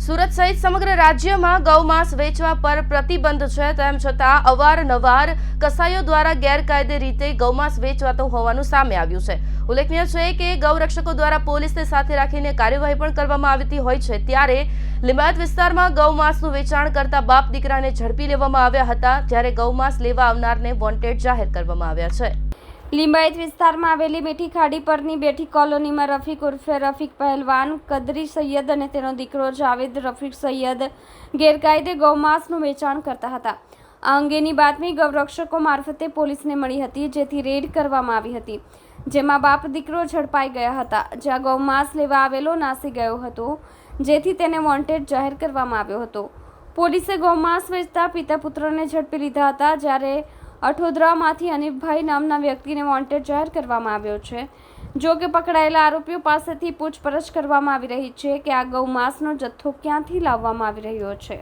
સુરત સહિત સમગ્ર રાજ્યમાં ગૌમાંસ વેચવા પર પ્રતિબંધ છે. તેમ છતાં અવારનવાર કસાઈઓ દ્વારા ગેરકાયદે રીતે ગૌમાંસ વેચવાતો હોવાનું સામે આવ્યું છે. ઉલ્લેખનીય છે કે ગૌરક્ષકો દ્વારા પોલીસને સાથે રાખીને કાર્યવાહી પણ કરવામાં આવતી હોય છે. ત્યારે લિંબાયત વિસ્તારમાં ગૌમાંસનું વેચાણ કરતા બાપ દીકરાને ઝડપી લેવામાં આવ્યા હતા, જ્યારે ગૌમાંસ લેવા આવનારને વોન્ટેડ જાહેર કરવામાં આવ્યા છે. લિંબાયત વિસ્તારમાં આવેલી બેઠી ખાડી પરની બેઠી કોલોનીમાં રફીક ઉર્ફે રફીક પહેલવાન, કદરી સૈયદ અને તેનો દીકરો જાવેદ રફીક સૈયદ ગેરકાયદે ગૌમાંસનું વેચાણ કરતા હતા. આ અંગેની બાતમી ગૌરક્ષકો મારફતે પોલીસને મળી હતી, જેથી રેડ કરવામાં આવી હતી, જેમાં બાપ દીકરો ઝડપાઈ ગયા હતા. જ્યાં ગૌમાંસ લેવા આવેલો નાસી ગયો હતો, જેથી તેને વોન્ટેડ જાહેર કરવામાં આવ્યો હતો. પોલીસે ગૌમાંસ વેચતા પિતા પુત્રને ઝડપી લીધા હતા, જ્યારે અઠોદરામાંથી અનિફભાઈ નામના વ્યક્તિને વોન્ટેડ જાહેર કરવામાં આવ્યો છે. જો કે પકડાયેલા આરોપીઓ પાસેથી પૂછપરછ કરવામાં આવી રહી છે કે આ ગૌ માંસનો જથ્થો ક્યાંથી લાવવામાં આવી રહ્યો છે.